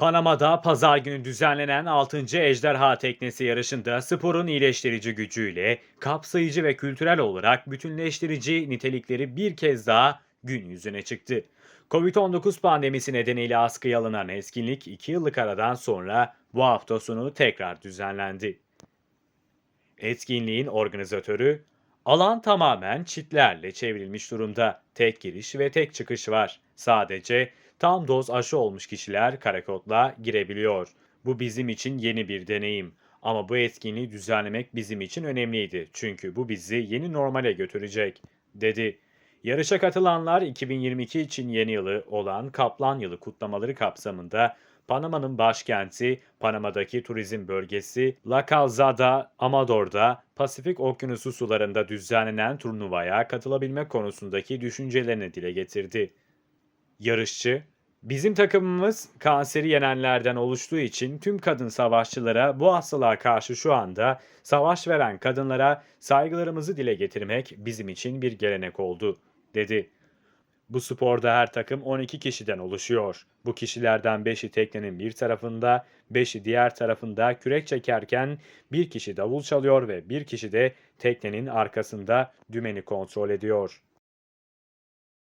Panama'da pazar günü düzenlenen 6. Ejderha Teknesi yarışında sporun iyileştirici gücüyle kapsayıcı ve kültürel olarak bütünleştirici nitelikleri bir kez daha gün yüzüne çıktı. Covid-19 pandemisi nedeniyle askıya alınan etkinlik 2 yıllık aradan sonra bu hafta sonu tekrar düzenlendi. Etkinliğin organizatörü, alan tamamen çitlerle çevrilmiş durumda. Tek giriş ve tek çıkış var. Sadece tam doz aşı olmuş kişiler karakodla girebiliyor. Bu bizim için yeni bir deneyim. Ama bu etkinliği düzenlemek bizim için önemliydi. Çünkü bu bizi yeni normale götürecek, dedi. Yarışa katılanlar 2022 için yeni yılı olan Kaplan Yılı kutlamaları kapsamında Panama'nın başkenti, Panama'daki turizm bölgesi La Calzada Amador'da Pasifik Okyanusu sularında düzenlenen turnuvaya katılabilme konusundaki düşüncelerini dile getirdi. Yarışçı, bizim takımımız kanseri yenenlerden oluştuğu için tüm kadın savaşçılara bu hastalığa karşı şu anda savaş veren kadınlara saygılarımızı dile getirmek bizim için bir gelenek oldu, dedi. Bu sporda her takım 12 kişiden oluşuyor. Bu kişilerden 5'i teknenin bir tarafında, 5'i diğer tarafında kürek çekerken bir kişi davul çalıyor ve bir kişi de teknenin arkasında dümeni kontrol ediyor.